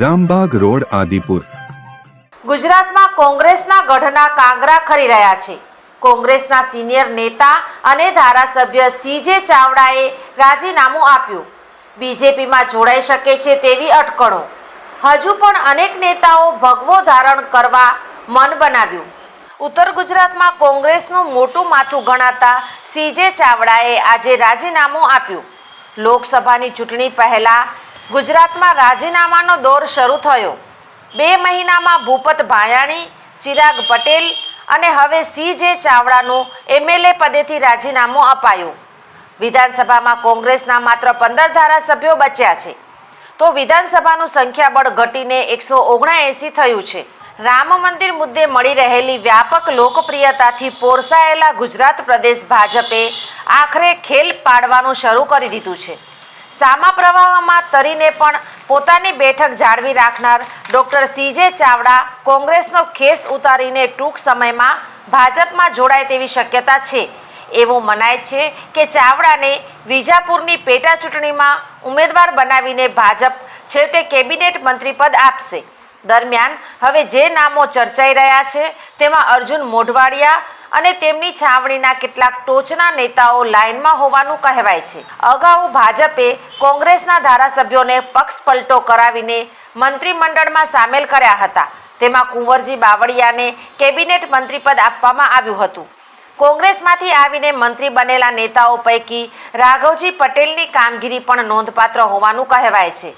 Rambag road, Adipur. ગુજરાતમાં કોંગ્રેસના ગઢના કાંગરા ખરી રહ્યા છે. કોંગ્રેસના સિનિયર નેતા અને ધારાસભ્ય સીજે ચાવડાએ રાજીનામું આપ્યું. બીજેપીમાં જોડાઈ શકે છે તેવી અટકળો. હજુ પણ અનેક નેતાઓ ભગવો ધારણ કરવા મન બનાવ્યું. ઉત્તર ગુજરાતમાં કોંગ્રેસનું મોટું માથું ગણાતા સીજે ચાવડાએ આજે રાજીનામું આપ્યું. લોકસભાની ચૂંટણી પહેલા ગુજરાતમાં રાજીનામાનો દોર શરૂ થયો. બે મહિનામાં ભૂપત ભાયાણી, ચિરાગ પટેલ અને હવે સી જે ચાવડાનું એમએલએ પદેથી રાજીનામું અપાયું. વિધાનસભામાં કોંગ્રેસના માત્ર પંદર ધારાસભ્યો બચ્યા છે. તો વિધાનસભાનું સંખ્યાબળ ઘટીને એકસો ઓગણએંસી થયું છે. રામ મંદિર મુદ્દે મળી રહેલી વ્યાપક લોકપ્રિયતાથી પોરસાયેલા ગુજરાત પ્રદેશ ભાજપે આખરે ખેલ પાડવાનું શરૂ કરી દીધું છે. સામા પ્રવાહમાં તરીને પણ પોતાની બેઠક જાળવી રાખનાર ડોક્ટર સીજે ચાવડા કોંગ્રેસનો ખેસ ઉતારીને ટૂંક સમયમાં ભાજપમાં જોડાય તેવી શક્યતા છે. એવું મનાય છે કે ચાવડાને વિજાપુરની પેટા ચૂંટણીમાં ઉમેદવાર બનાવીને ભાજપ છેવટે કેબિનેટ મંત્રી પદ આપશે. દરમિયાન હવે જે નામો ચર્ચાઈ રહ્યા છે, તેમાં અર્જુન મોઢવાડિયા અને તેમની છાવણીના કેટલાક ટોચના નેતાઓ લાઇનમાં હોવાનું કહેવાય છે. અગાઉ ભાજપે કોંગ્રેસના ધારાસભ્યોને પક્ષ પલટો કરાવીને મંત્રીમંડળમાં સામેલ કર્યા હતા. તેમાં કુંવરજી બાવળિયાને કેબિનેટ મંત્રીપદ આપવામાં આવ્યું હતું. કોંગ્રેસમાંથી આવીને મંત્રી બનેલા નેતાઓ પૈકી રાઘવજી પટેલની કામગીરી પણ નોંધપાત્ર હોવાનું કહેવાય છે.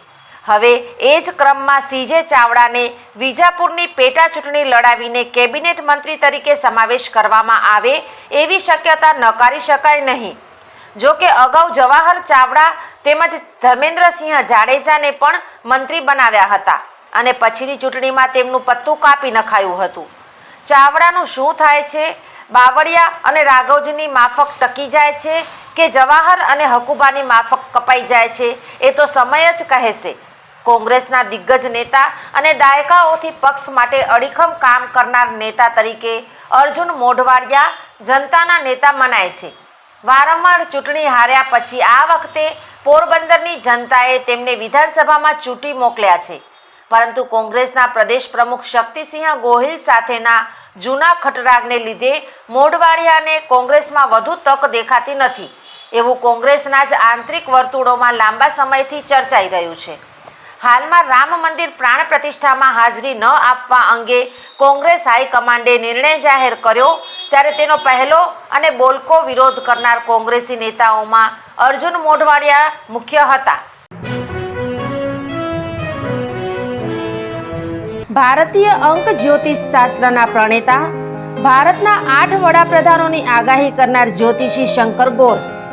હવે એ જ ક્રમમાં સીજે ચાવડાને વિજાપુરની પેટા ચૂંટણી લડાવીને કેબિનેટ મંત્રી તરીકે સમાવેશ કરવામાં આવે એવી શક્યતા નકારી શકાય નહીં. જો કે અગાઉ જવાહર ચાવડા તેમજ ધર્મેન્દ્રસિંહ જાડેજાને પણ મંત્રી બનાવ્યા હતા અને પછીની ચૂંટણીમાં તેમનું પત્તું કાપી નખાયું હતું. ચાવડાનું શું થાય છે? બાવળિયા અને રાઘવજીની માફક ટકી જાય છે કે જવાહર અને હકુબાની માફક કપાઈ જાય છે? એ તો સમય જ કહેશે. કોંગ્રેસના દિગ્ગજ નેતા અને દાયકાઓથી પક્ષ માટે અડીખમ કામ કરનાર નેતા તરીકે અર્જુન મોઢવાડિયા જનતાના નેતા મનાય છે. વારંવાર ચૂંટણી હાર્યા પછી આ વખતે પોરબંદરની જનતાએ તેમને વિધાનસભામાં ચૂંટી મોકલ્યા છે. પરંતુ કોંગ્રેસના પ્રદેશ પ્રમુખ શક્તિસિંહ ગોહિલ સાથેના જૂના ખટરાગને લીધે મોઢવાડિયાને કોંગ્રેસમાં વધુ તક દેખાતી નથી. એવું કોંગ્રેસના જ આંતરિક વર્તુળોમાં લાંબા સમયથી ચર્ચાઈ રહ્યું છે. હાલમાં રામ મંદિર પ્રાણ પ્રતિષ્ઠામાં હાજરી ન આપવા અંગે કોંગ્રેસ હાઈકમાન્ડે નિર્ણય જાહેર કર્યો. ત્યારે તેનો પહેલો અને બોલકો વિરોધ કરનાર કોંગ્રેસી નેતાઓમાં અર્જુન મોઢવાડિયા મુખ્ય હતા. ભારતીય અંક જ્યોતિષ શાસ્ત્રના પ્રણેતા, ભારતના આઠ વડાપ્રધાનોની આગાહી કરનાર જ્યોતિષી શંકર ગોર